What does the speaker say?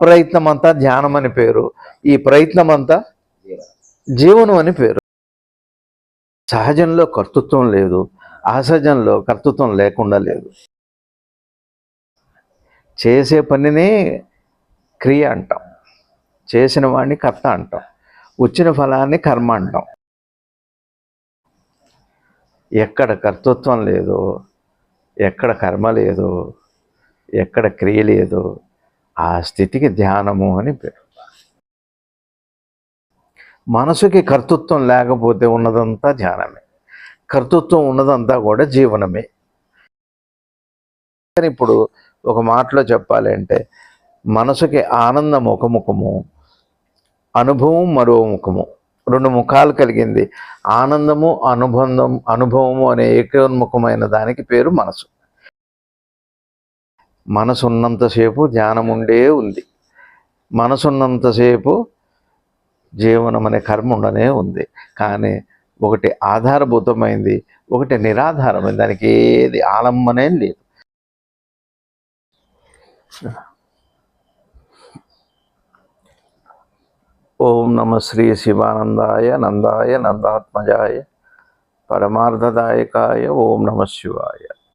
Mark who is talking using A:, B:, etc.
A: అప్రయత్నం అంతా ధ్యానం అని పేరు ఈ ప్రయత్నం అంతా జీవనం అని పేరు. సహజంలో కర్తృత్వం లేదు అసహజంలో కర్తృత్వం లేకుండా లేదు. చేసే పనినే క్రియ అంటాం. చేసిన వాడిని కర్త అంటాం. వచ్చిన ఫలాన్ని కర్మ అంటాం. ఎక్కడ కర్తృత్వం లేదో ఎక్కడ కర్మ లేదో ఎక్కడ క్రియ లేదో ఆ స్థితికి ధ్యానము అని పేరు. మనసుకి కర్తృత్వం లేకపోతే ఉన్నదంతా ధ్యానమే. కర్తృత్వం ఉన్నదంతా కూడా జీవనమే. కానీ ఇప్పుడు ఒక మాటలో చెప్పాలి అంటే మనసుకి ఆనందం ఒక ముఖము అనుభవం మరో ముఖము. రెండు ముఖాలు కలిగింది. ఆనందము అనుబంధం అనుభవము అనే ఏకోన్ముఖమైన దానికి పేరు మనసు. మనసున్నంతసేపు ధ్యానం ఉండే ఉంది. మనసున్నంతసేపు జీవనం అనే కర్మ ఉండనే ఉంది. కానీ ఒకటి ఆధారభూతమైంది ఒకటి నిరాధారమైంది దానికి ఏది ఆలంబనే లేదు. ఓం నమ శ్రీ శివానందాయ నందాయ నందాత్మజాయ పరమార్థదాయకాయ ఓం నమ శివాయ.